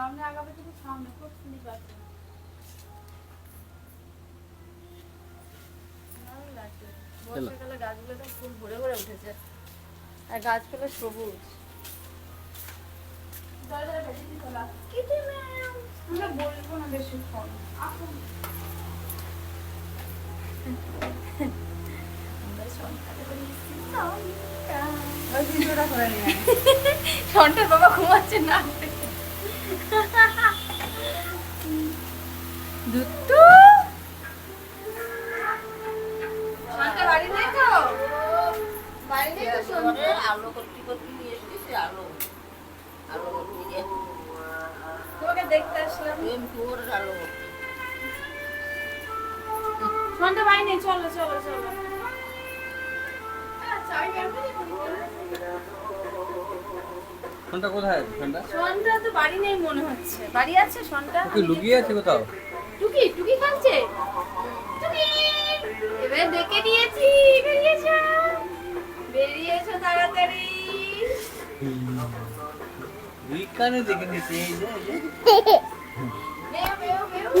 সামনে আগাবে তুমি সামনে খুব স্লিপ আছে বর্ষাকালে গাছগুলোতে ফুল ভরে ভরে উঠেছে। আর গাছগুলো সবুজ। বলব না আসুন। আয়। সন্ধ্যার বাবা ঘুমাচ্ছে না। সন্ধ্যা বাড়ি নেই তো? বাড়ি নেই তো আলো করতে করতে নিয়ে এসেছি আলো। আলো করতে তোমাকে দেখতে আসলাম। তোর আলো সন্ধ্যা বাড়ি নেই চলো চলো চলো। দিই। ফোনটা কোথায়? আছে ফোনটা তো বাড়ি নেই মনে হচ্ছে। বাড়ি আছে সন্ধ্যা ওকে লুকিয়ে আছে কোথাও? টুকি টুকি কাঁদছে টুকি! এবার দেখে নিয়েছি বেরিয়েছো? বেরিয়েছো তাড়াতাড়ি। দুই কানে দেখে নিতে এই যে এই যে। বেও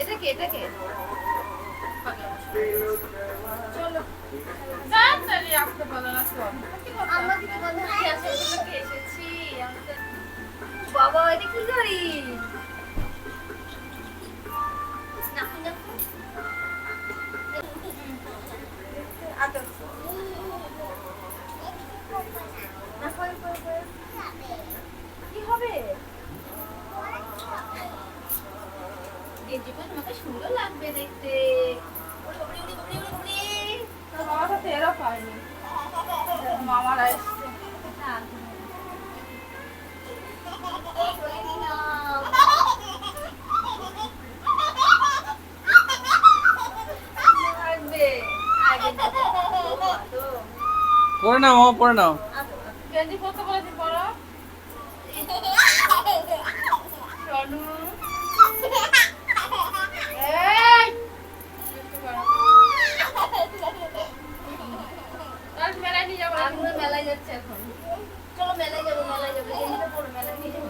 এটা কে কে? চলো। না তো। এসেছি। বাবা এটা কি করি আদর না কই কই কই কি হবে পরে তোমাকে সুন্দর লাগবে দেখতে বাবা তো টেরও পায়নি। মামারা এসছে। হ্যাঁ। লাগবে। পড়ে নাও নাও পরো। যাব। মেলায় যাচ্ছি এখন। চলো মেলায় যাব, মেলায় যাব। গেঞ্জিটা পরো, মেলায় নিয়ে যাব।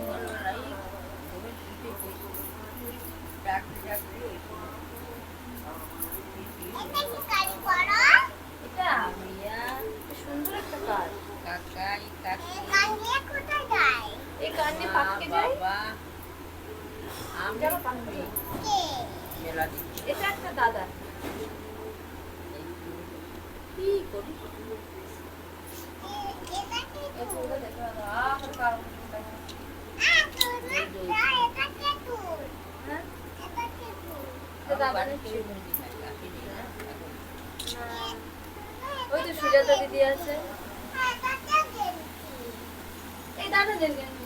এটা মিয়া, কি সুন্দর একটা কাজ। কাকাই কাকি কান যায় বাবা আমি যাব পাটকে। এটা একটা দাদা কি করি? হ্যাঁ? দাদা নাকি? ওই তো সুজাতা দিদি আছে এই দাদাদের গেঞ্জি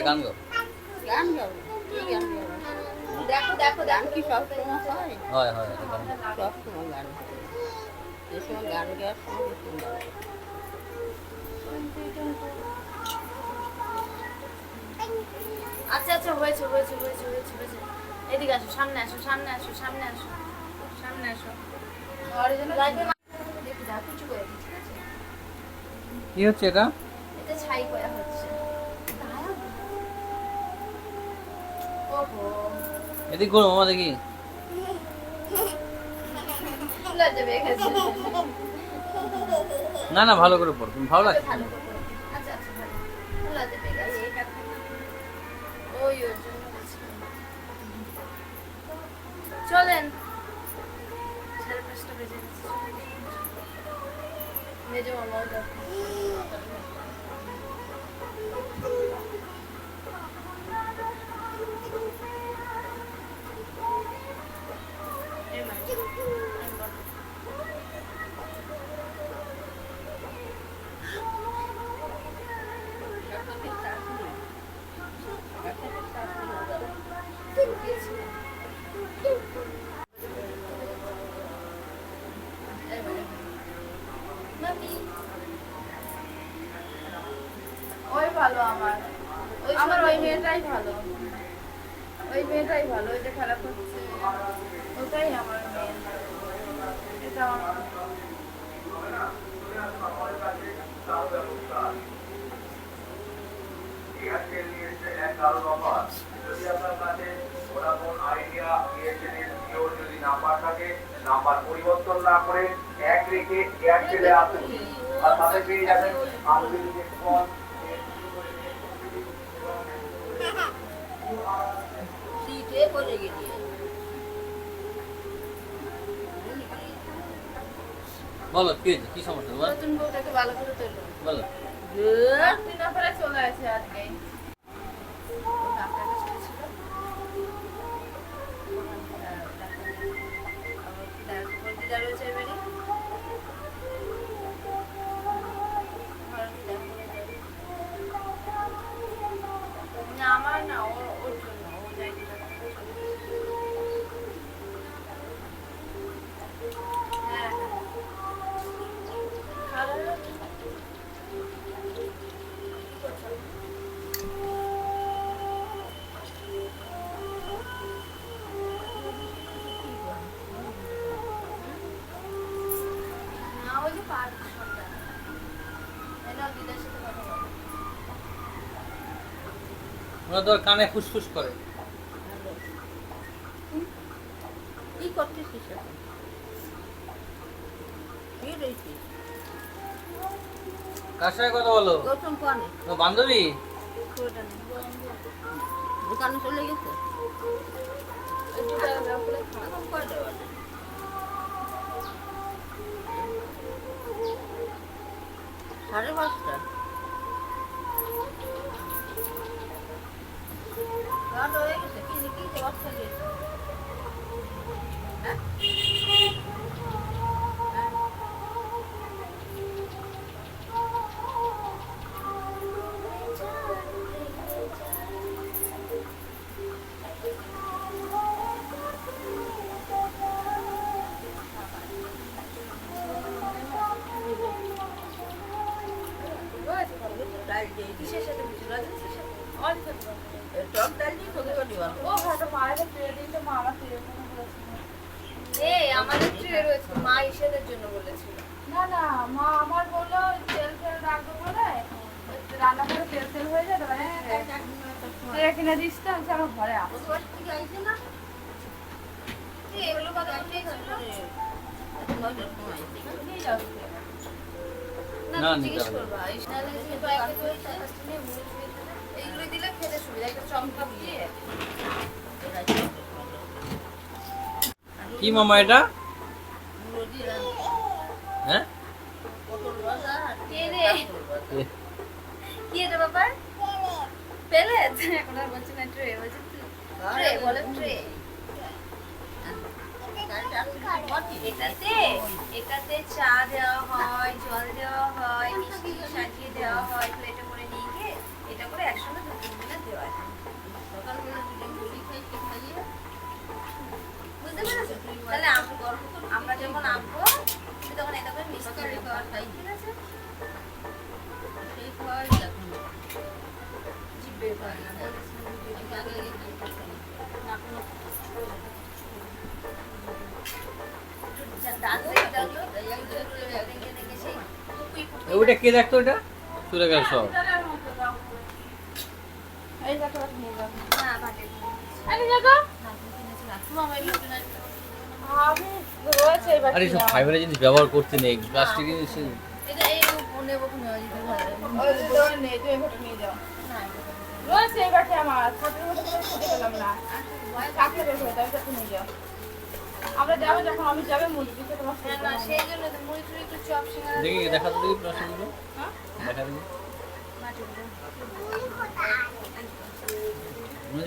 একটা গান গাও। গান গাবো কি গান গাবো? দেখো দেখো গান কি সব সময় হয়? হয় হয় গাও। সব সময় গান। সময় গান গাওয়ার সময় শুনতে আচ্ছা আচ্ছা হয়েছে হয়েছে হয়েছে হয়েছে হয়েছে। এদিকে আসো সামনে আসো সামনে আসো সামনে আসো সামনে আসো। কি হচ্ছে এটা? এদিক করো মামা দেখি। না না ভালো করে পড়ো তুমি ভালো লাগছে। ভালো করে করো। আমার। ওই আমার ওই মেয়েটাই ভালো। ওই মেয়েটাই ভালো ওই যে খেলা করছে। ওটাই আমার মেয়ে এটা আমার যদি আপনার কাছে ভোডাফোন আইডিয়া যদি নাম্বার থাকে নাম্বার পরিবর্তন না করে এক রেখে এয়ারটেলে আসুন। আর তাতে পেয়ে যাবেন আনলিমিটেড বলো কি হয়েছে? কি সমস্যা? তোমার? নতুন বউটাকে ভালো করে তোলো বলো। পরে চলে আছে আজকে। ওরা তো কানে ফুসফুস করে। কার সঙ্গে কথা বলো? গৌতম পানে ও বান্ধবী? দোকানে চলে গেছে? সাড়ে পাঁচটা। রাত হয়ে গেছে কি কি বাচ্চা? হ্যাঁ? দিস কিসের সাথে বুঝি রাজনীতির সাথে? অরিতের টক ডাল দিয়ে তোকে করে দিবার ও হয়তো মায়ের ফিরে দিন তো মা আমার ফিরে ফোন করেছিল। এই আমাদের ট্রে রয়েছে মা ইসেদের জন্য বলেছিল। না না মা আমার বলল তেল ফেল রাখব বলে রান্না করে তেল তেল হয়ে যায় তাহলে ট্রে কিনে দিস তো আমি আমার ঘরে আস এই এগুলো কথা ছিল না না, তুমি নিতে জিজ্ঞেস হবে না। নাহলে যে ব্যাগে করে টাকাটা নিয়ে মুড়ে ছুঁয়ে এইগুলো দিলে খেতে সুবিধা একটা চমকা দিয়ে। কি মামা এটা? হ্যাঁ? কে এটা ব্যাপার? পেলে এখন আর বলছি না ট্রে বলছি ট্রে। বলে ট্রে। এটাতে? এটাতে চা দেওয়া হয় জল দেওয়া হয় মিষ্টি সাজিয়ে দেওয়া হয় প্লেটে করে নিয়ে গিয়ে এটা করে একসঙ্গে দু তিন দিনে দেওয়া হয়। বুঝতে পেরেছ? কে দেখতো ওটা চলে গেল সব এই দেখো। দেখো। নিয়ে যাও না ভাটে আরে সব ফাইবারের জিনিস ব্যবহার করতে নেই প্লাস্টিক জিনিস। এটা এই নেব নেওয়া যেতে ভালো ওই যে দোকান নেই তুমি ফটো নিয়ে যাও। না রয়েছে এই আমার? ছোট ছোট করে খুঁজে পেলাম না। কাকে রেখে আমি নিয়ে যাও। আমরা যাব যখন আমি যাবে দিতে তোমার না না সেই জন্য তো মুড়ি টুড়ি একটু চপ সিঙ্গারা দেখি দেখা তো দেখি প্লাস্টিকগুলো হ্যাঁ? দেখা দেখি।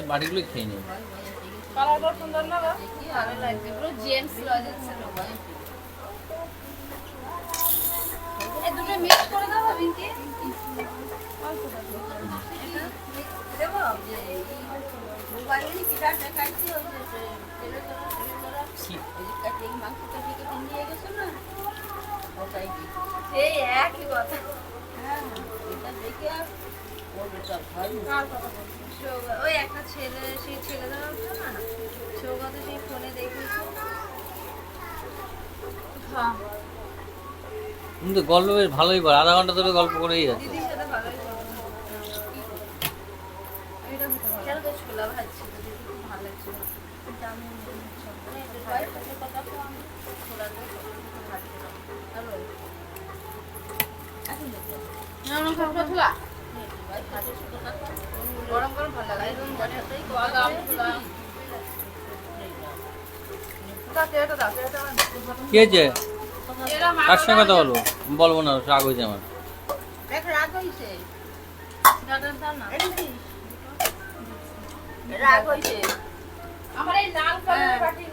মাটিগুলো খেয়ে নিই। কালারটা সুন্দর না গো? ভালো লাগছে পুরো জেমস লজেন্সের মতো এই দুটো মিক্স করে দাও বিনতি। দেবো? মোবাইলে কি? কাটে ওই একটা ছেলে সেই না? সৌগত সেই ফোনে দেখেছে। কিন্তু গল্প বেশ ভালোই করে আধা ঘণ্টা ধরে গল্প করেই যাচ্ছে দিদির সাথে ভালোই এটা হতে পারে কেন তো ছোলা ভাজছিল দিদি খুব ভালো লাগছিল কিন্তু আমি সব মানে এদের ভয়ের সাথে কথা তো আমি ছোলা দিয়ে ভাজছিল ভালো। এখন দেখো, না না খাব খোলা এদের ভয় ভাতের সাথে কথা বলে, গরম গরম ভালো লাগে একদম খোলা। কি হয়েছে কার সঙ্গে কথা বলব বলব না রাগ হয়েছে আমার রাগ হইছে। আমার এই লাল হ্যাঁ। কালার বাটি ওর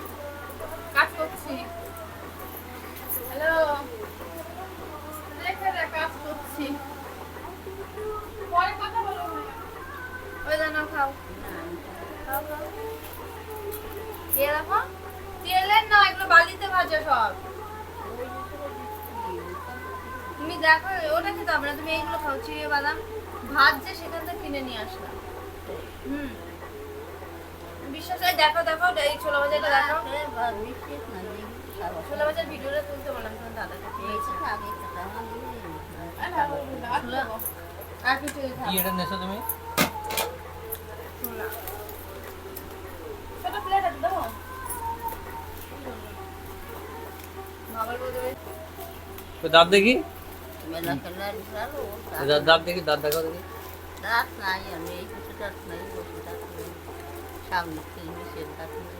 আচ্ছা আর কিছু খাও কি এটা নেছো তুমি ছোলা ছোট প্লেট আছে দাও বাবার বলতে তো দাঁত দেখি মেলা খেলার বিশাল ও তো দাঁত- দাঁত- দাঁত দেখি দাঁত দেখাও দেখি দাঁত নাই আমি এই কিছু দাঁত নাই বসে দাঁত নেই সামনে তিন বিশের দাঁত নেই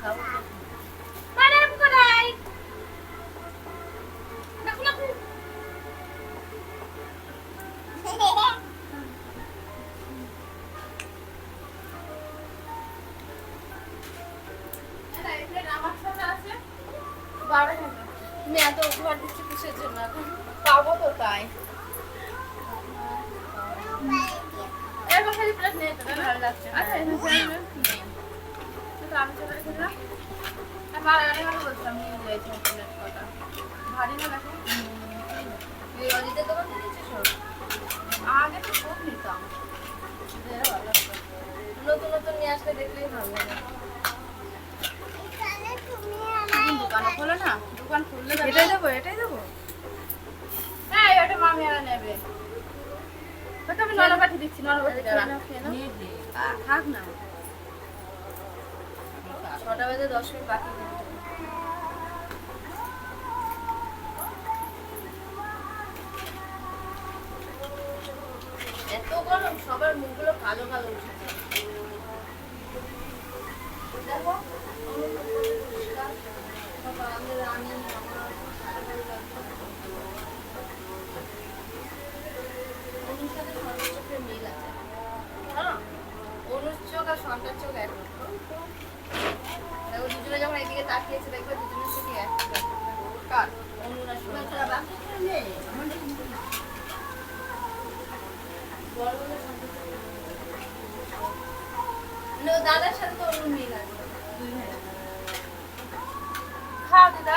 দাঁত এত উপহার দিচ্ছি কিসের জন্য? এখন পাবো তো তাই এরকম খালি প্লেট নেই তো ভালো লাগছে। আচ্ছা আমি চলে এসেছিলাম আমার আগে ভালো বলছিলাম নিয়ে রয়েছে প্লেট কটা ভারী না দেখো? এই অজিতের দোকান থেকে নিয়েছিস সব? আগে তো খুব নিতাম। নতুন নতুন নিয়ে আসলে দেখলেই ভালো লাগে। দোকানও খোলে না? দোকান খুললে এটাই দেবো এটাই দেবো। হ্যাঁ ওটা মামি আর নেবে। ওটা আমি নরম পাঠিয়ে দিচ্ছি পাঠিয়ে নিয়ে থাক না। ছটা বাজে দশ মিনিট বাকি। এত গরম সবার মুখগুলো কালো কালো উঠেছে। দেখো। দুজনে যখন এদিকে তাকিয়েছে দেখবে দুজনের চোখই এক। কার অনুর আর সন্তার। বড় হলে সন্তার চোখের মিল আছে। না, দাদার সাথে তো অনুর মিল আছে দুই ভাই খাও দিদা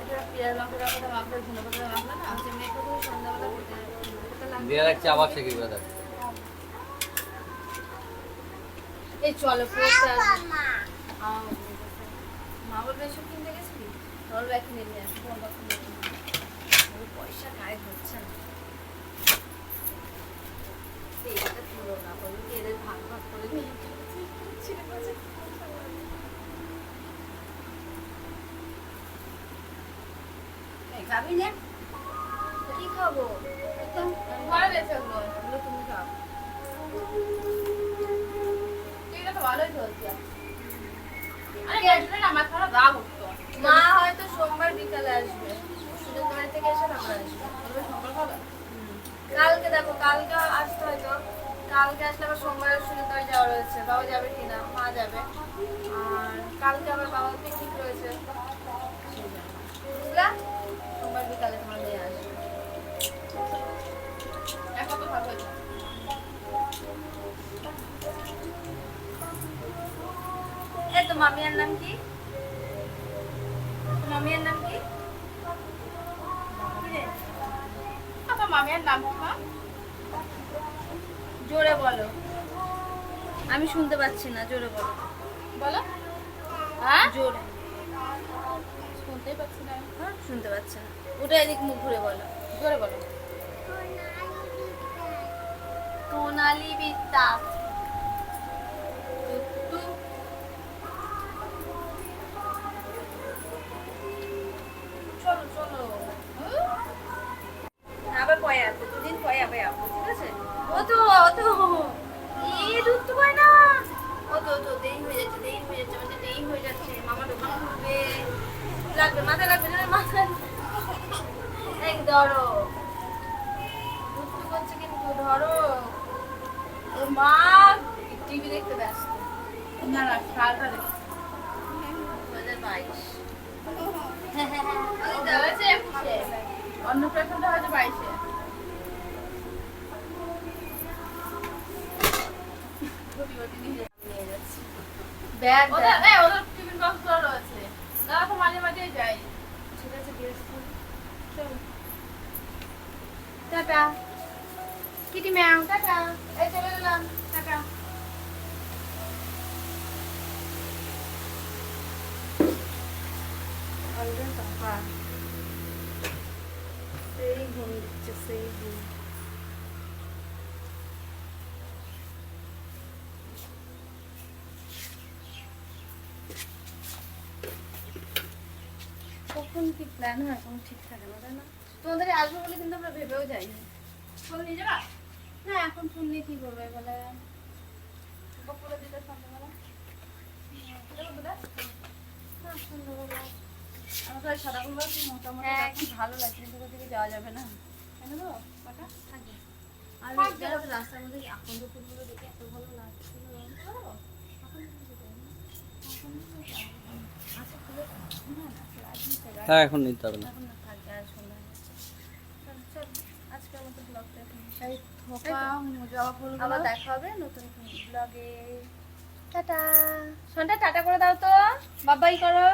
এটা পিয়ার লঙ্কাটা কথা মাখলে ধনে পাতা মাখলে না আমি মেয়েকে তো সন্ধ্যাবেলা করতে করতে লাগবে দিয়ে রাখছি আবার সে কি করে দেখ। এই চলো ফ্রেশটা মা। বলবে এসব কিনতে গেছিলি? তোর ব্যাগ কিনে নিয়ে আসব আমার কিনে নিয়ে পয়সা গায়ে হচ্ছে না। এইটা না বলো এদের ভাগ ভাগ করে নিয়ে ছিঁড়ে গেছে। এই না। দেখো, কালকে আসতে হয়তো কালকে আসলে আবার সোমবার সুযোগ বাড়ি যাওয়া রয়েছে। বাবা যাবে কিনা, মা যাবে। আর কালকে আবার বাবা পিকনিক রয়েছে। বুঝলা? সোমবার বিকালে তোমার মেয়ে আসবে। এক কত ভালো হয়েছে। এ, তো মামিয়ার নাম কি? মামিয়ার নাম কি? মামিয়ার নাম কি, মা? জোরে বলো। আমি শুনতে পাচ্ছি না জোরে বলো। বলো। হ্যাঁ? জোরে। শুনতেই পাচ্ছি না। হ্যাঁ শুনতে পাচ্ছি না। ওটা এদিক মুখ ঘুরে বলো। জোরে বলো। সোনালি বিদ্যা। দুধ কিন্তু ধরো ওর মা টিভি দেখতে ব্যস্ত। না না সালটা দেখতে দু হাজার বাইশ হয়েছে একুশে। অন্নপ্রাশনটা হয়তো বাইশে। ব্যাগ ওদের টিফিন বক্স রয়েছে। দাদা তো মাঝে মাঝে যাই। ঠিক আছে টাটা। কিটি ম্যাম টাটা এই চলে গেলাম টাটা সেই ঘুম দিচ্ছে সেই ঘুম কখন কি প্ল্যান হয়? কোনো ঠিক থাকে না তাই না? তোমাদের আসবে বলে কিন্তু আমরা ভেবেও যাই ফোন নিয়ে যাবা? না এখন ফোন নিয়ে কি করবে বলে। দিতে সন্ধ্যাবেলা মোটামুটি হ্যাঁ। ভালো লাগছে কিন্তু ওদিকে যাওয়া যাবে না। কেন কটা? থাকবে আর রাস্তার মধ্যে ফুলগুলো দেখে এত ভালো লাগছিল আচ্ছা হ্যাঁ এখন নিতে হবে না এখন না থাকবে আর সন্ধ্যা হয়ে যাচ্ছে। চল, চল, আজকের মতো ব্লগটা। আবার দেখা হবে নতুন ব্লগে টাটা। টাটা করে দাও তো। বাবাই করো।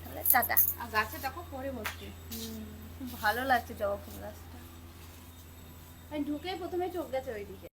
তাহলে টাটা। আর গাছে দেখো পরে বসছে। ভালো লাগছে জবা ফুল গাছটা। আমি ঢুকেই প্রথমে চোখ গেছে ওইদিকে।